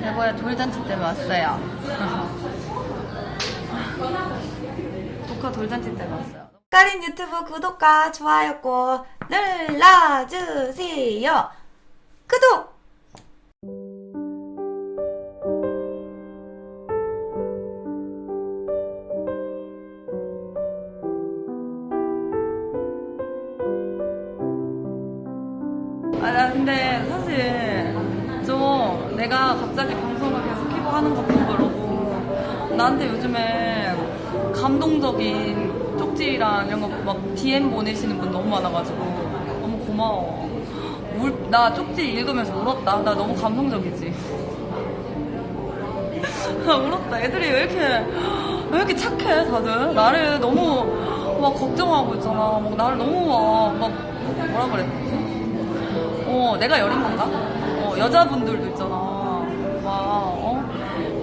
대보야 돌잔치 때문에 왔어요. 조카 돌잔치 때문에 왔어요. 까린 유튜브 구독과 좋아요 꼭 눌러주세요. 구독! 내가 갑자기 방송을 계속 키고 하는 것도 그러고 나한테 요즘에 감동적인 쪽지랑 이런 거 막 DM 보내시는 분 너무 많아가지고 너무 고마워. 울, 나 쪽지 읽으면서 울었다. 나 너무 감동적이지. 나 울었다. 애들이 왜 이렇게, 왜 이렇게 착해, 다들? 나를 너무 막 걱정하고 있잖아. 막 나를 너무 막, 막 뭐라 그랬지? 어, 내가 여린 건가? 어, 여자분들도 있잖아.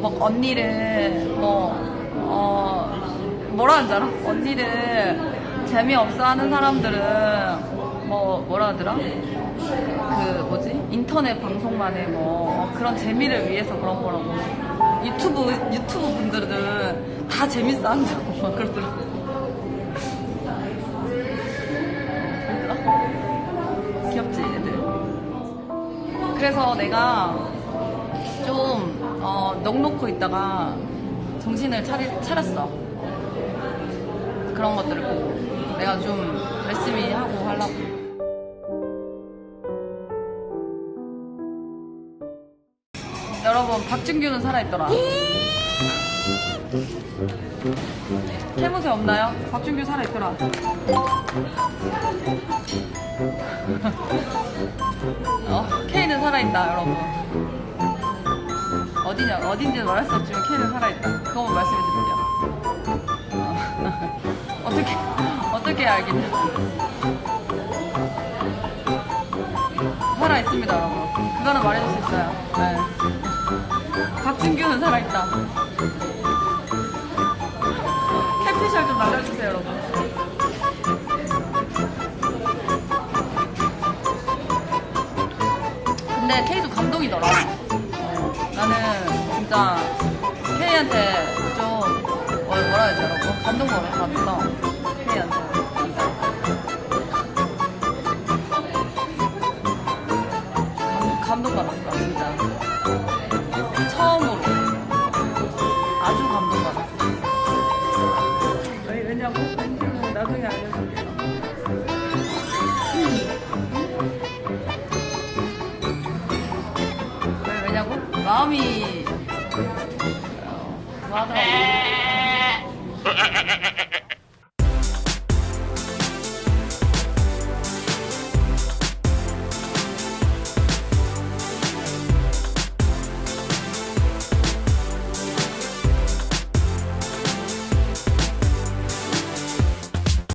막, 언니를, 뭐, 어, 뭐라 하는 줄 알아? 언니를 재미없어 하는 사람들은, 뭐, 뭐라 하더라? 그, 뭐지? 인터넷 방송만의 뭐, 그런 재미를 위해서 그런 거라고. 유튜브, 유튜브 분들은 다 재밌어 한다고 막. 그러더라? 귀엽지, 애들? 그래서 내가 좀 어, 넉놓고 있다가 정신을 차리, 차렸어. 그런 것들을 보고 내가 좀 열심히 하고 하려고. 여러분 박준규는 살아있더라. 캐무새 없나요? 박준규 살아있더라. 어, K는 살아있다, 여러분. 어디냐, 어딘지는 말할 수 없지만 K는 살아있다. 그거만 말씀해 드릴게요. 어. 어떻게, 어떻게 알겠냐. 살아있습니다, 여러분. 그거는 말해줄 수 있어요. 네. 박준규는 살아있다. 캡피셜 좀 날려주세요, 여러분. 근데 K도 감동이더라. 나는 진짜 K한테 좀 뭐- 뭐라 해야 되지 여러분? 감동받을 것 같았어. K한테. 감- 감동받았어, 진짜. 처음으로. 아주 감동받았어. 왜, 왜냐고? 왠지 나중에 알려줄게요. 마음이 어, 맞아.